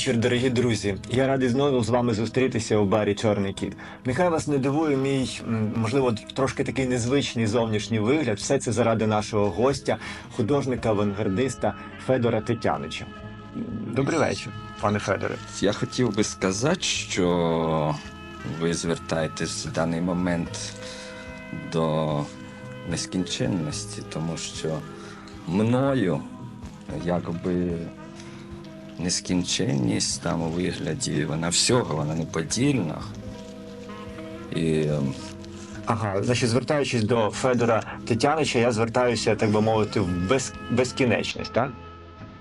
Вечір, дорогі друзі. Я радий знову з вами зустрітися у барі Чорний кіт. Нехай вас не дивує мій, можливо, трошки такий незвичний зовнішній вигляд. Все це заради нашого гостя, художника-авангардиста Федора Тетянича. Добрий вечір, пане Федоре. Я хотів би сказати, що ви звертаєтесь в даний момент до нескінченності, тому що мною якби нескінченність там у вигляді, вона всього, вона неподільна. І ем, Ага, значить, звертаючись до Федора Тетянича, я звертаюся, так би мовити, в без, безкінечність, так?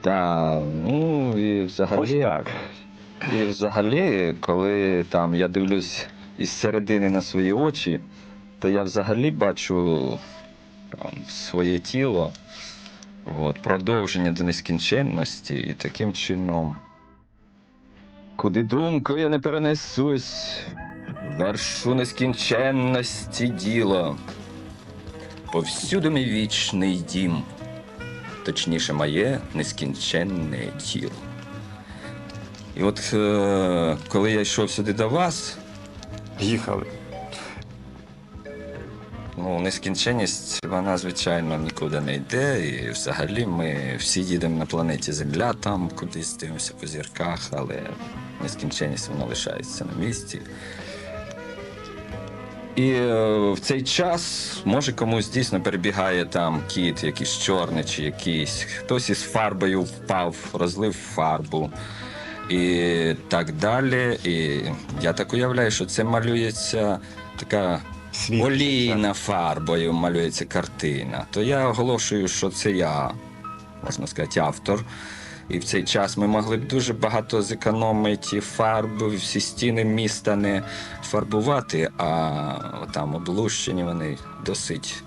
та, ну і Ось взагалі. так. І взагалі, коли там я дивлюсь із середини на свої очі, то я взагалі бачу там, своє тіло, от, продовження до нескінченності, і таким чином, куди думку я не перенесусь, вершу нескінченності діло. Повсюди мій вічний дім, точніше, моє нескінченне тіло. І от е, коли я йшов сюди до вас, Їхали. Ну, нескінченність, вона, звичайно, нікуди не йде. І взагалі ми всі їдемо на планеті Земля, там кудись дивимося по зірках, але нескінченність вона лишається на місці. І е, в цей час, може, комусь дійсно перебігає там кіт, якийсь чорний чи якийсь, хтось із фарбою впав, розлив фарбу і так далі. І я так уявляю, що це малюється така Світ. олійна фарбою, малюється картина. То я оголошую, що це я, можна сказати, автор. І в цей час ми могли б дуже багато зекономити фарби, всі стіни міста не фарбувати, а там облущені вони досить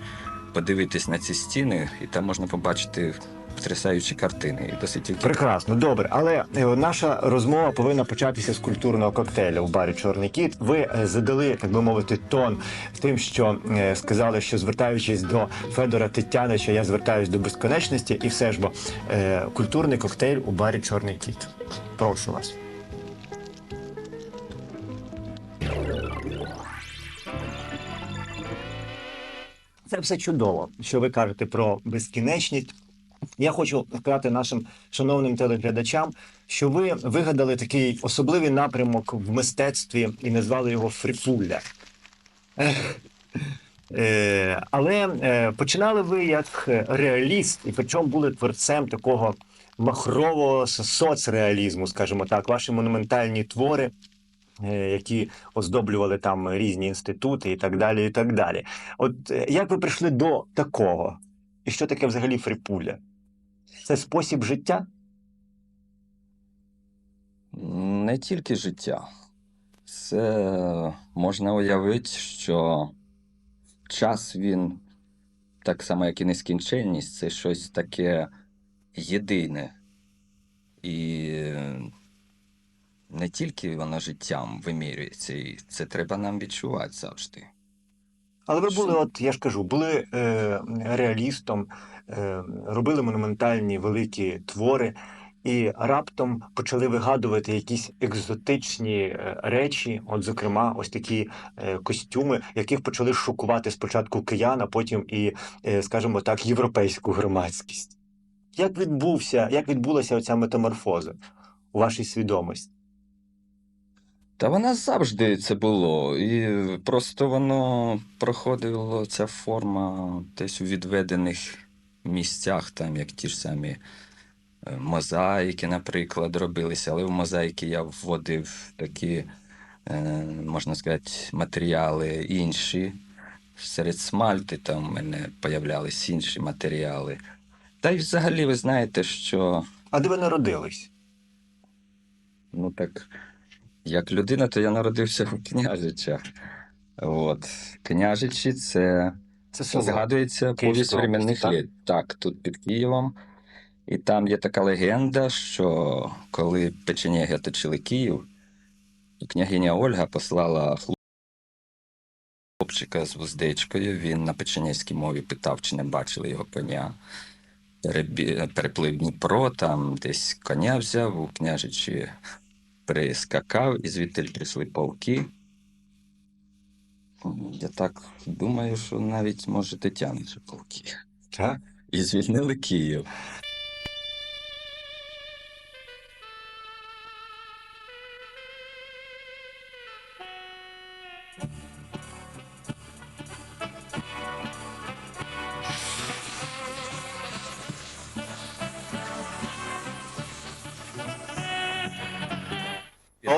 подивитись на ці стіни, і там можна побачити потрясаючі картини. І досить тільки Прекрасно, добре. Але е, наша розмова повинна початися з культурного коктейля в барі Чорний кіт. Ви е, задали, так би мовити, тон тим, що е, сказали, що звертаючись до Федора Тетянича, я звертаюсь до безконечності, і все ж бо культурний коктейль у барі Чорний кіт. Прошу вас. Це все чудово, що ви кажете про безкінечність. Я хочу сказати нашим шановним телеглядачам, що ви вигадали такий особливий напрямок в мистецтві і назвали його фріпулля. Ех. Е, але е, починали ви як реаліст, і причому були творцем такого махрового соцреалізму, скажімо так, ваші монументальні твори, е, які оздоблювали там різні інститути і так далі. і так далі. От як ви прийшли до такого? І що таке взагалі фріпуля? Це спосіб життя? Не тільки життя. Це можна уявити, що час він, так само, як і нескінченність, це щось таке єдине. І не тільки воно життям вимірюється, і це треба нам відчувати завжди. Але ви були, от я ж кажу, були е, реалістом, робили монументальні великі твори, і раптом почали вигадувати якісь екзотичні е, речі, от, зокрема, ось такі е, костюми, яких почали шокувати спочатку киян, а потім і, е, скажімо так, європейську громадськість. Як відбувся, як відбулася оця метаморфоза у вашій свідомості? Та вона завжди це було. І просто воно проходило ця форма десь у відведених місцях, там як ті ж самі е, мозаїки, наприклад, робилися. Але в мозаїки я вводив такі, е, можна сказати, матеріали інші. Серед смальти там в мене появлялись інші матеріали. Та й взагалі ви знаєте, що А де ви народились? Ну так, як людина, то я народився в княжичах. От. Княжичі це Це село. згадується Київська повість временних літ. Так, тут під Києвом. І там є така легенда, що коли печенеги оточили Київ, то княгиня Ольга послала хлопчика з вуздечкою. Він на печенезькій мові питав, чи не бачили його коня. переплив Дніпро, там десь коня взяв, у княжичі прискакав, і звідти прийшли полки. Я так думаю, що навіть може Тетяни полки. Так? І звільнили Київ.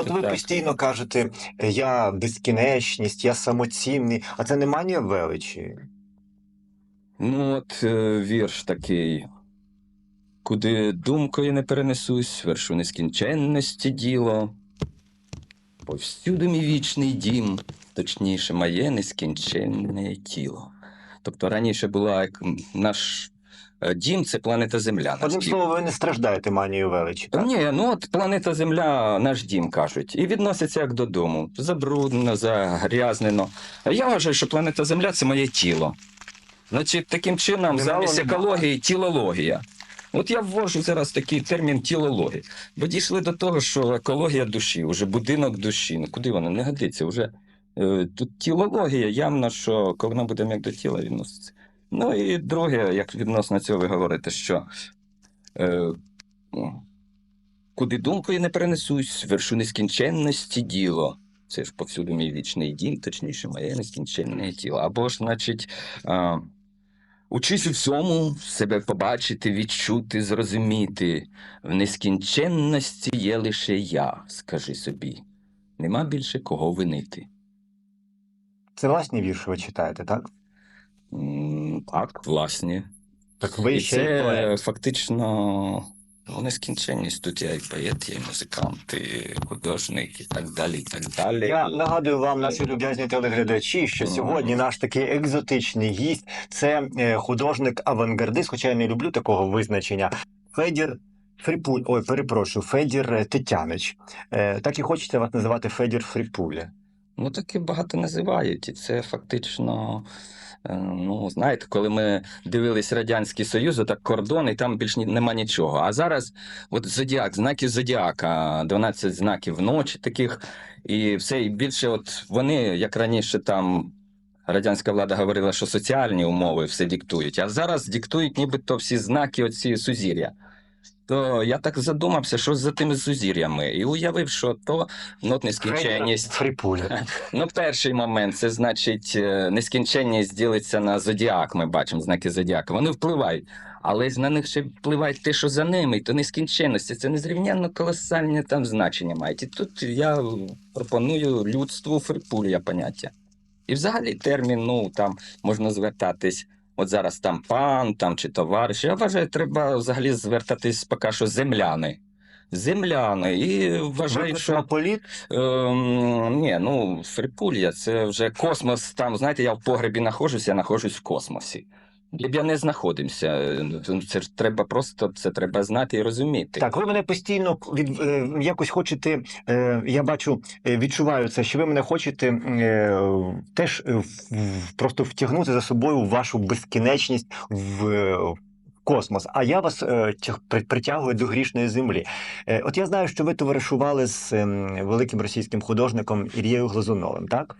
От ви Так. постійно кажете, я безкінечність, я самоцінний, а це не манія величі. Ну, от е, вірш такий. Куди думкою не перенесусь, вершу нескінченності діло. Повсюди мій вічний дім, точніше, моє нескінченне тіло. Тобто раніше була як наш дім це планета Земля. Одним словом, ви не страждаєте манією величі. Так? Ні, ну от планета Земля наш дім кажуть, і відноситься як додому. Забруднено, загрязнено. Я вважаю, що планета Земля це моє тіло. Значить, таким чином, Немало замість нема. екології тілологія. От я ввожу зараз такий термін тілологія. Бо дійшли до того, що екологія душі, вже будинок душі. Ну куди воно не годиться? Вже е, тут тілологія, явно, що коли ми будемо як до тіла відноситися. Ну і друге, як відносно цього ви говорите, що е, ну, куди думкою не перенесусь, вершу нескінченності діло. Це ж повсюди мій вічний дім, точніше, моє нескінченне тіло. Або ж, значить, а, учись у всьому себе побачити, відчути, зрозуміти. В нескінченності є лише я, скажи собі. Нема більше кого винити. Це власні вірші ви читаєте, так? Так, власне. Так ви І ще це поет. фактично ну, нескінченність. Тут я і поет, я і музикант, і художник, і так далі, і так далі. Я нагадую вам, наші люб'язні телеглядачі, що сьогодні наш такий екзотичний гість це е, художник-авангардист, хоча я не люблю такого визначення. Федір Фріпуль, ой, перепрошую, Федір Тетянич. Е, Так і хочеться вас називати Федір Фріпуля. Ну, таке багато називають, і це фактично. Е, Ну, знаєте, коли ми дивились Радянський Союз, так кордон, і там більш нема нічого. А зараз, от зодіак, знаки зодіака, 12 знаків вночі таких, і все, і більше, от вони, як раніше там. Радянська влада говорила, що соціальні умови все диктують, а зараз диктують нібито всі знаки оці сузір'я. То я так задумався, що за тими сузір'ями, і уявив, що то ну, нескінченність. Фріпуля. Ну, перший момент це значить е, нескінченність ділиться на зодіак. Ми бачимо знаки зодіака. Вони впливають. Але на них ще впливає те, що за ними, і то нескінченності. Це незрівнянно колосальне там значення мають. І тут я пропоную людству фрипулія поняття. І взагалі термін, ну там можна звертатись. От зараз там пан там чи товариш. Я вважаю, треба взагалі звертатись поки що земляни. Земляни. І вважаю, Ви що. політ Ем, ні, ну, Фрипулья, це вже космос. Там, знаєте, я в погребі знаходжуся, я знаходжусь в космосі. Я не знаходимося. Це ж треба просто це треба знати і розуміти. Так, ви мене постійно від е, якось хочете. Е, я бачу, е, відчуваю це, що ви мене хочете теж просто втягнути за собою вашу безкінечність в. Космос, а я вас е, притягую до грішної землі. Е, от я знаю, що ви товаришували з е, великим російським художником Ір'єю Глазуновим, так?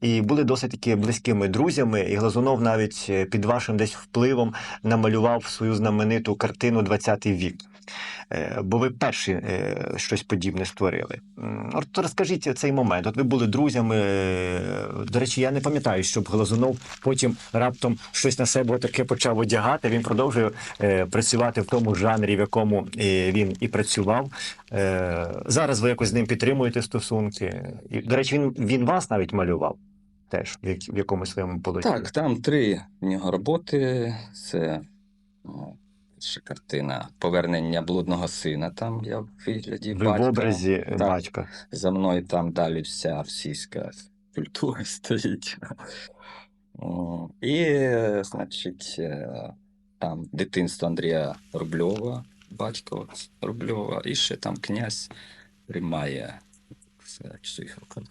І були досить таки близькими друзями. І Глазунов навіть е, під вашим десь впливом намалював свою знамениту картину «20 вік. Е, Бо ви перші е, щось подібне створили. От розкажіть цей момент. От ви були друзями. е, До речі, я не пам'ятаю, щоб Глазунов потім раптом щось на себе таке почав одягати. Він продовжує працювати в тому жанрі, в якому він і працював. Зараз ви якось з ним підтримуєте стосунки. До речі, він, він вас навіть малював теж в, як- в якомусь своєму полоті. Так, там три в нього роботи. Це ну, ще картина Повернення блудного сина. Там я в вигляді Ви батька. в образі е, Так. батька. За мною там далі вся російська культура стоїть. І, значить, е, там дитинство Андрія Рубльова, батько Рубльова, і ще там князь тримає це, цифру. От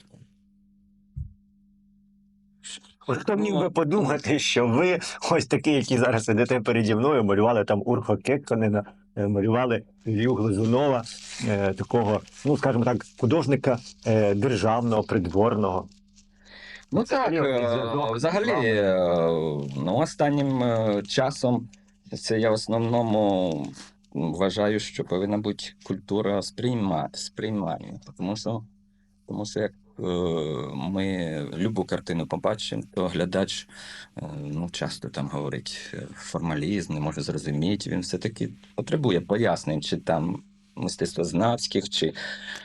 хто міг би подумати, що ви ось такий, який зараз сидите переді мною, малювали там Урхо Кекконена, е, малювали Ілью Глазунова, е, такого, ну скажімо так, художника е, державного, придворного. Ну Це так, період взагалі, ну, останнім часом це я в основному вважаю, що повинна бути культура сприйма, сприймання. Тому що, тому що як ми любу картину побачимо, то глядач е, ну, часто там говорить е, формалізм, не може зрозуміти. Він все-таки потребує пояснень, чи там мистецтвознавських, чи.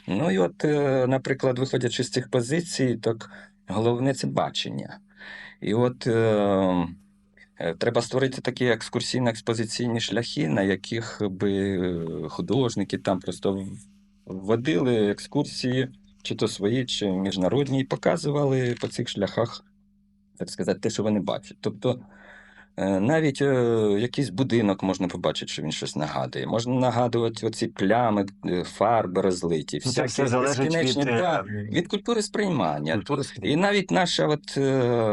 Ну і от, е, наприклад, виходячи з цих позицій, так головне це бачення. І от е, е, треба створити такі екскурсійно-експозиційні шляхи, на яких би е, художники там просто вводили екскурсії, чи то свої, чи міжнародні, і показували по цих шляхах, так сказати, те, що вони бачать. Тобто е, навіть е, якийсь будинок можна побачити, що він щось нагадує. Можна нагадувати оці плями, е, фарби розлиті, Ну, Це всякі все залежить від, да, від культури сприймання. культури І навіть наша от,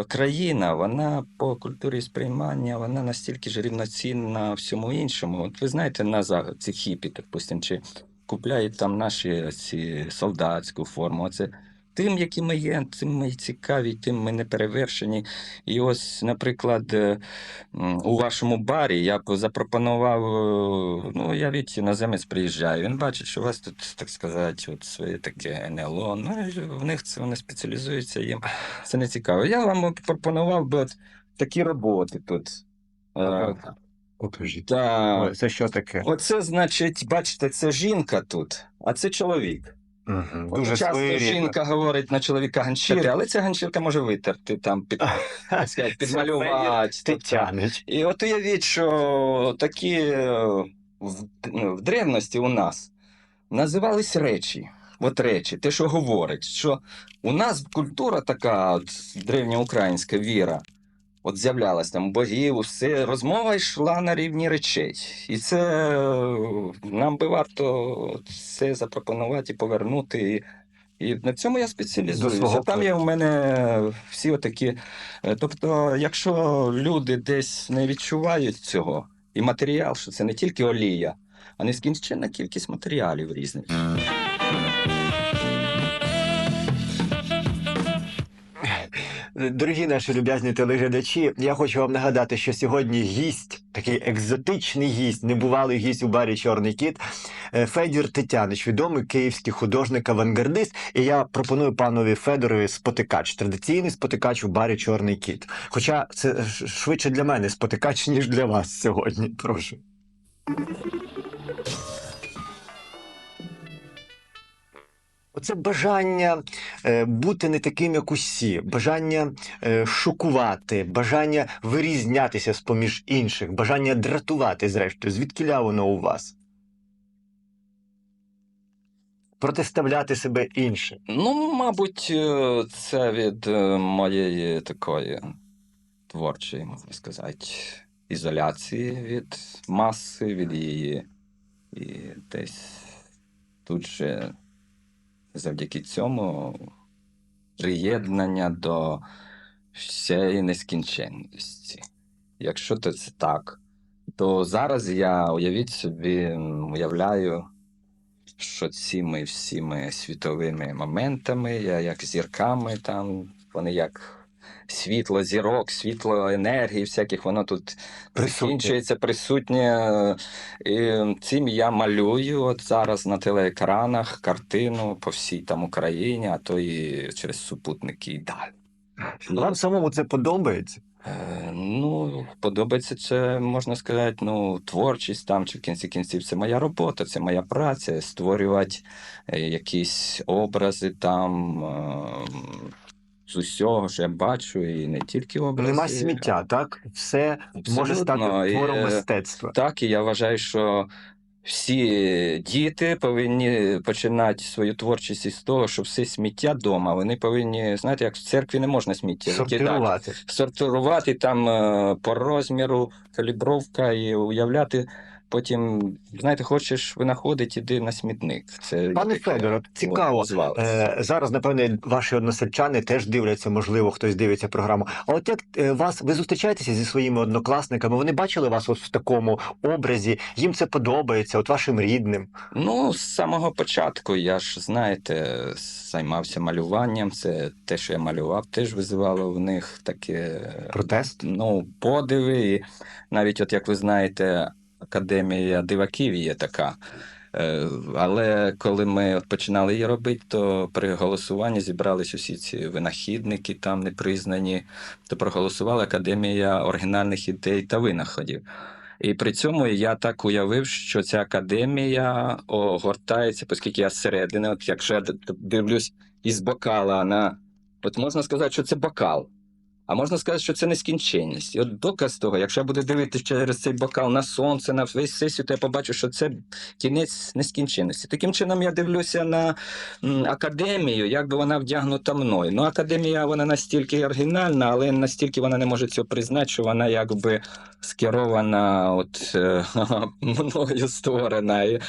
країна, вона по культурі сприймання, вона настільки ж рівноцінна всьому іншому. От ви знаєте, на ці хіпі, допустим, чи купляють там наші ці солдатську форму. Оце тим, які ми є, тим ми цікаві, тим ми не перевершені. І ось, наприклад, е, у вашому барі я запропонував, е, ну, я від іноземець приїжджаю, він бачить, що у вас тут, так сказати, от своє таке НЛО. Ну, в них це вони спеціалізуються, їм це не цікаво. Я вам пропонував би от такі роботи тут. Е, Покажіть. та, Це що таке? Оце, значить, бачите, це жінка тут, а це чоловік. От Дуже часто своєрідно. жінка говорить на чоловіка ганчірки, але ця ганчірка може витерти, там, під, сказати, підмалювати. тобто. Тетянич. І от уявіть, що такі е, в, ну, в древності у нас називались речі. От речі, те, що говорить, що у нас культура така, от, древньоукраїнська віра, от з'являлась там богів, все, розмова йшла на рівні речей. І це е, нам би варто це запропонувати і повернути. І, на цьому я спеціалізуюся. Там є у мене всі отакі. е, Тобто, якщо люди десь не відчувають цього, і матеріал, що це не тільки олія, а нескінченна кількість матеріалів різних. Дорогі наші люб'язні телеглядачі, я хочу вам нагадати, що сьогодні гість, такий екзотичний гість, небувалий гість у барі Чорний кіт, е, Федір Тетянич, відомий київський художник-авангардист. І я пропоную панові Федорові спотикач, традиційний спотикач у барі Чорний кіт. Хоча це швидше для мене спотикач, ніж для вас сьогодні. Прошу. Оце бажання е, бути не таким, як усі, бажання е, шокувати, бажання вирізнятися з поміж інших, бажання дратувати, зрештою. Звідкіля воно у вас? Протиставляти себе іншим. Ну, мабуть, е, це від моєї такої творчої, можна сказати, ізоляції від маси, від її. І десь тут же завдяки цьому приєднання до всієї нескінченності. Якщо то це так, то зараз я уявіть собі, уявляю, що цими всіми світовими моментами, я як зірками, там, вони як світло зірок, світло енергії, всяких, воно тут Присутнє. присутнє. І цим я малюю от зараз на телеекранах картину по всій там Україні, а то і через супутники і далі. Вам самому це подобається? Е, Ну, подобається це, можна сказати, ну, творчість там, чи в кінці кінців це моя робота, це моя праця, створювати е, якісь образи там е, з усього, що я бачу, і не тільки образи. Нема сміття, так? Все може стати Абсолютно. І, твором е, мистецтва. Так, і я вважаю, що всі діти повинні починати свою творчість із того, що все сміття вдома. Вони повинні, знаєте, як в церкві не можна сміття. Сортирувати. Сортувати там е, по розміру, калібровка і уявляти потім, знаєте, хочеш винаходити, іди на смітник. Це Пане таке Федоре, цікаво. Е, зараз, напевне, ваші односельчани теж дивляться, можливо, хтось дивиться програму. А от як е, вас ви зустрічаєтеся зі своїми однокласниками? Вони бачили вас ось в такому образі, їм це подобається, от вашим рідним. Ну, з самого початку я ж, знаєте, займався малюванням. Це те, що я малював, теж визивало в них таке Протест? ну, подиви. І навіть, от як ви знаєте, академія диваків є така. Е, Але коли ми от починали її робити, то при голосуванні зібрались усі ці винахідники, там непризнані, то проголосувала Академія оригінальних ідей та винаходів. І при цьому я так уявив, що ця академія огортається, оскільки я зсередини, от якщо я дивлюсь із бокала на. От можна сказати, що це бокал. А можна сказати, що це нескінченність. І от доказ того, якщо я буду дивитися через цей бокал на сонце, на весь сесію, то я побачу, що це кінець нескінченності. Таким чином, я дивлюся на академію, як би вона вдягнута мною. Ну, академія вона настільки оригінальна, але настільки вона не може цього признати, що вона якби скерована от, е, мною створена.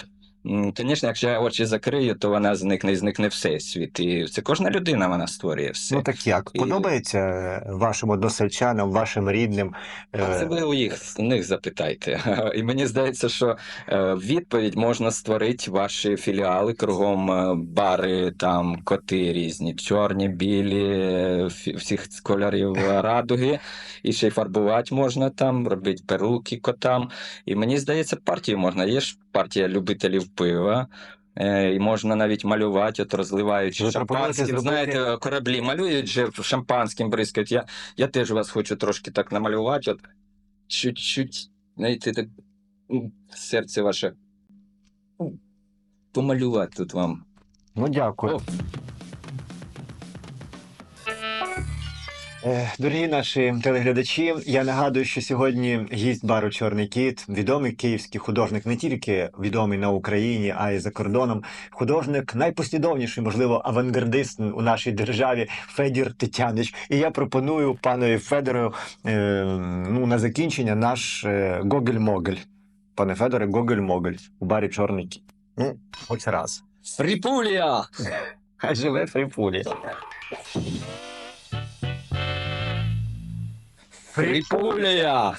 Звісно, якщо я очі закрию, то вона зникне і зникне всесвіт. І це кожна людина вона створює все. Ну так як? І- Подобається е, вашим односельчанам, вашим рідним? е, Це ви у їх у них запитайте. І мені здається, що е, відповідь можна створити ваші філіали кругом бари, там коти різні, чорні, білі, всіх кольорів радуги. І ще й фарбувати можна там, робити перуки котам. І мені здається, партію можна. Є ж партія любителів пива. Е, І можна навіть малювати, от розливаючи шампанським. Знаєте, кораблі малюють же шампанським бризкають. Я, я теж вас хочу трошки так намалювати. От чуть-чуть, знаєте, так серце ваше помалювати тут вам. Ну дякую. О. Дорогі наші телеглядачі, я нагадую, що сьогодні гість бару Чорний кіт, відомий київський художник, не тільки відомий на Україні, а й за кордоном. Художник найпослідовніший, можливо, авангардист у нашій державі Федір Тетянич. І я пропоную панові Федору е, ну, на закінчення наш е, Гоголь-Моголь. Пане Федоре, Гоголь-Моголь у барі Чорний кіт. Ну, хоч раз. Фріпулія! Хай живе Фріпулі. Фріпулія!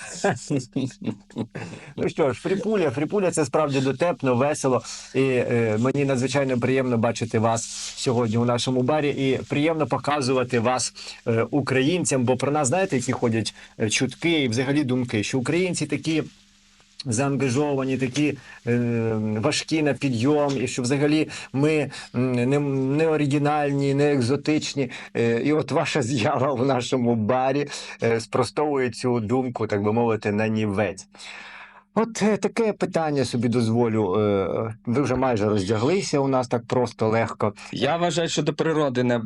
Ну що ж, фріпуля, фріпуля це справді дотепно, весело. І е, мені надзвичайно приємно бачити вас сьогодні у нашому барі. І приємно показувати вас е, українцям. Бо про нас знаєте, які ходять е, чутки і взагалі думки, що українці такі. Заангажовані, такі е, важкі на підйом, і що взагалі ми не, не оригінальні, не екзотичні. Е, і от ваша з'ява в нашому барі е, спростовує цю думку, так би мовити, на нівець. От е, таке питання собі дозволю. Е, ви вже майже роздяглися у нас так просто легко. Я вважаю, що до природи не,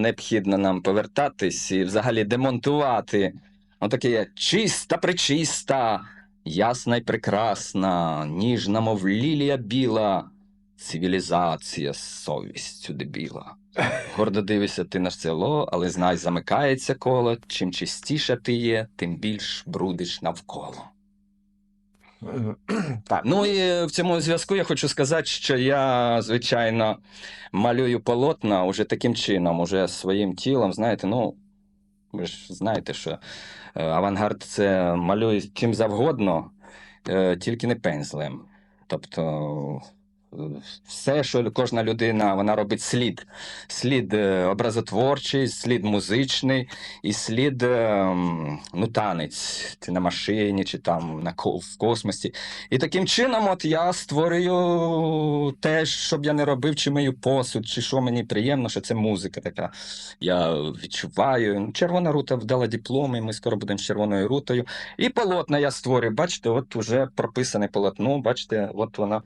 необхідно нам повертатись і взагалі демонтувати. Отаке чиста, причиста, ясна й прекрасна, ніжна, мов лілія біла, цивілізація з совістю дебіла. Гордо дивишся ти на село, але знай, замикається коло. Чим чистіше ти є, тим більш брудиш навколо. Так, Ну і в цьому зв'язку я хочу сказати, що я, звичайно, малюю полотна уже таким чином, уже своїм тілом. Знаєте, ну ви ж знаєте, що е, авангард це малює чим завгодно, е, тільки не пензлем. Тобто. Все, що кожна людина вона робить слід. Слід е, образотворчий, слід музичний і слід е, ну, танець, чи на машині, чи там на в космосі. І таким чином, от я створюю те, щоб я не робив, чи мию посуд, чи що мені приємно, що це музика така. Я відчуваю. Ну, Червона рута вдала дипломи, ми скоро будемо з червоною рутою. І полотна я створюю. Бачите, от уже прописане полотно, бачите, от воно.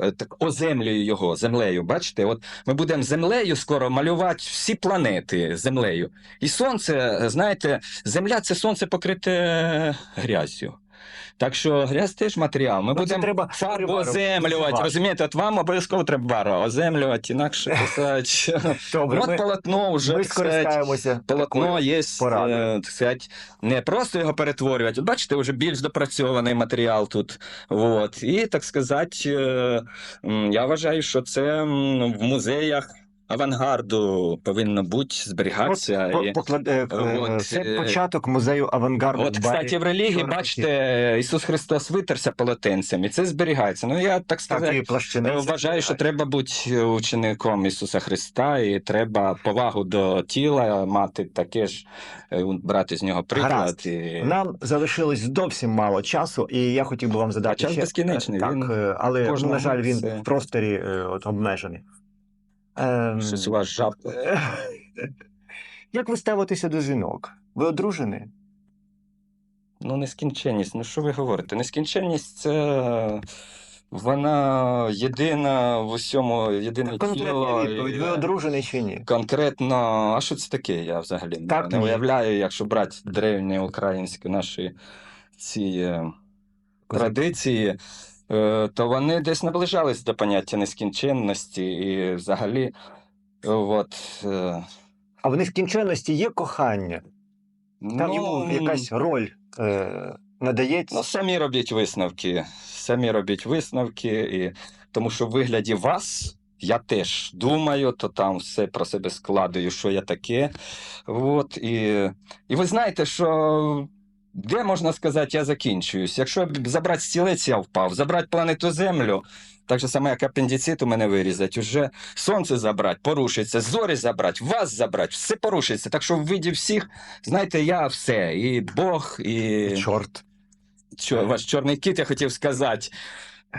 Е, Так оземлюю його землею. Бачите, от ми будемо землею скоро малювати всі планети землею. І сонце, е, знаєте, земля це сонце покрите грязю. Так що грязь теж матеріал. Ми Ну, будемо треба фарбу оземлювати. Розумієте, от вам обов'язково треба бару оземлювати, інакше писати. От полотно вже ми скористаємося. Полотно є, е, так сказати, не просто його перетворювати. От бачите, вже більш допрацьований матеріал тут. От. І, так сказати, е, я вважаю, що це в музеях авангарду повинно бути, зберігатися. По- і... е, е, От, Це е, початок музею авангарду. От, кстати, в релігії, бачите, Ісус Христос витерся полотенцем, і це зберігається. Ну, я так сказати, Вважаю, що треба бути учеником Ісуса Христа, і треба повагу до тіла мати таке ж, брати з нього приклад. Гаразд. І... Нам залишилось зовсім мало часу, і я хотів би вам задати А час ще... безкінечний, Так, він але, кожного на жаль, він це- в просторі от, обмежений. Ем, Щось у вас е, Як ви ставитеся до жінок? Ви одружені? Ну, нескінченність. Ну, що ви говорите? Нескінченність це. Вона єдина в усьому, єдине тіло. Відповідь, ви одружений чи ні? Конкретно, а що це таке? Я взагалі Так, не ні. уявляю, якщо брати древні українські наші ці е, традиції, е, то вони десь наближались до поняття нескінченності і взагалі. е, От, е, А в нескінченності є кохання? Там ну, йому якась роль е, надається? Ну, самі робіть висновки. Самі робіть висновки, і... тому що в вигляді вас. Я теж думаю, то там все про себе складую, що я таке. От, і, і ви знаєте, що де можна сказати, я закінчуюсь. Якщо забрати стілець, я впав, забрати планету Землю, так же саме, як апендицит у мене вирізати, уже сонце забрати, порушиться, зорі забрати, вас забрати, все порушиться. Так що в виді всіх, знаєте, я все. І Бог, і. Чорт. Чо, ваш чорний кіт, я хотів сказати.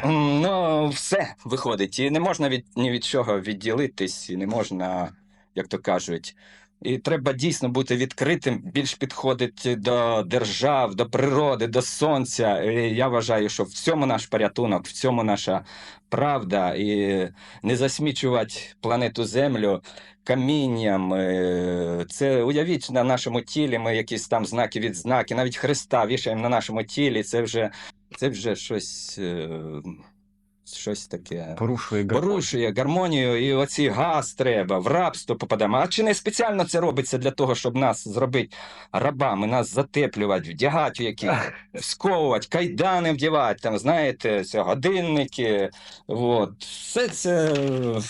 Ну, все виходить. І не можна від, ні від чого відділитись, і не можна, як то кажуть. І треба дійсно бути відкритим, більш підходити до держав, до природи, до сонця. І я вважаю, що в цьому наш порятунок, в цьому наша правда. І не засмічувати планету Землю камінням. е, Це уявіть на нашому тілі, ми якісь там знаки відзнаки, навіть Христа вішаємо на нашому тілі. Це вже, це вже щось, е, щось таке. Порушує гармонію. Порушує гармонію, і оці газ треба, в рабство попадемо. А чи не спеціально це робиться для того, щоб нас зробити рабами, нас затеплювати, вдягати які, сковувати, кайдани вдягати, там, знаєте, це годинники. От. Все це.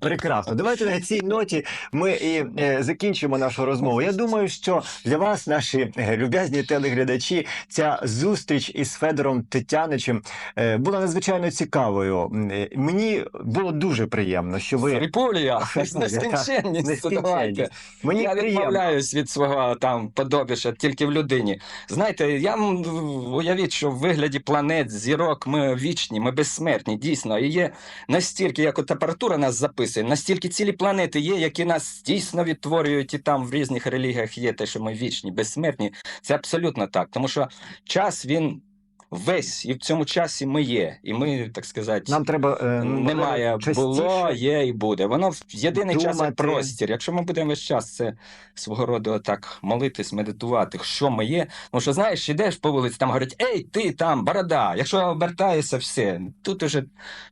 Прекрасно. Давайте на цій ноті ми і е, закінчимо нашу розмову. Я думаю, що для вас, наші е, люб'язні телеглядачі, ця зустріч із Федором Тетяничем е, була надзвичайно цікавою. Е, Мені було дуже приємно, що ви Ріпулія, нескінченність. давайте. Мені я приємно. відмовляюсь від свого там подобіша тільки в людині. Знаєте, я уявіть, що в вигляді планет, зірок ми вічні, ми безсмертні, дійсно. І є настільки, як от апаратура нас записує, настільки цілі планети є, які нас дійсно відтворюють, і там в різних релігіях є те, що ми вічні, безсмертні. Це абсолютно так. Тому що час він. Весь і в цьому часі ми є, і ми, так сказати, Нам треба е, ну, немає, частіше було, є і буде. Воно в єдиний час думати. і простір. Якщо ми будемо весь час це свого роду так молитись, медитувати, що ми є. Тому що знаєш, ідеш по вулиці, там говорять, ей, ти там, борода. Якщо обертаєшся, все, тут уже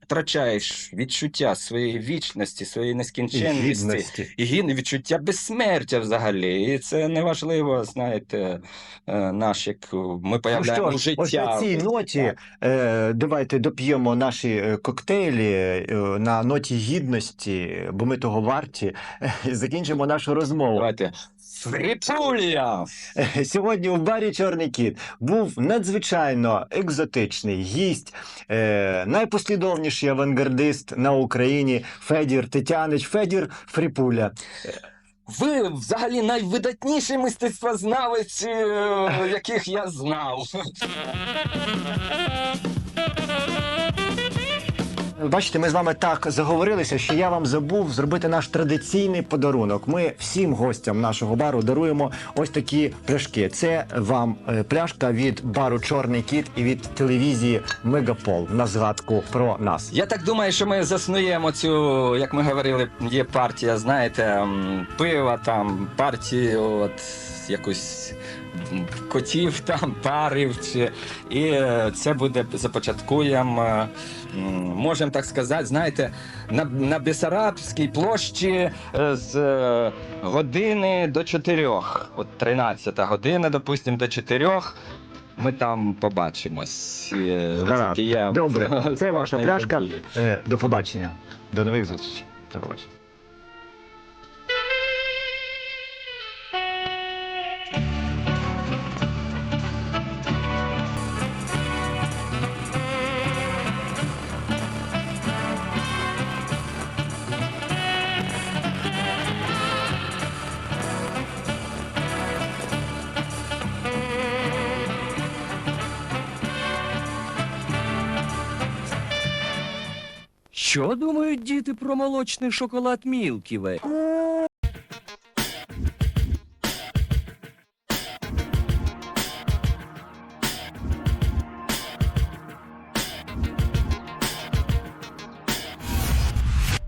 втрачаєш відчуття своєї вічності, своєї нескінченності. І гідне відчуття безсмертя взагалі. І це неважливо, знаєте, е, наш, як ми Ну появляємо ж, життя. Цій ноті е, давайте доп'ємо наші е, коктейлі е, на ноті гідності, бо ми того варті. і Закінчимо нашу розмову. Давайте. Фріпулія! Е, Сьогодні у барі Чорний кіт був надзвичайно екзотичний гість, е, найпослідовніший авангардист на Україні Федір Тетянич, Федір Фріпуля. Ви взагалі найвидатніший мистецтвознавець, яких я знав. Бачите, ми з вами так заговорилися, що я вам забув зробити наш традиційний подарунок. Ми всім гостям нашого бару даруємо ось такі пляшки. Це вам е, пляшка від бару Чорний кіт і від телевізії Мегапол на згадку про нас. Я так думаю, що ми заснуємо цю, як ми говорили, є партія, знаєте, пива там, партію, от якусь котів там парив. Чи... І е, це буде започаткуємо, можемо так сказати, знаєте, на, на Бесарабській площі з е, години до чотирьох. От 13 година, допустимо, до чотирьох. Ми там побачимось. Гаразд. Добре. Це ваша пляшка. Е, До побачення. До нових зустрічей. До побачення. Що думають діти про молочний шоколад Мілківе?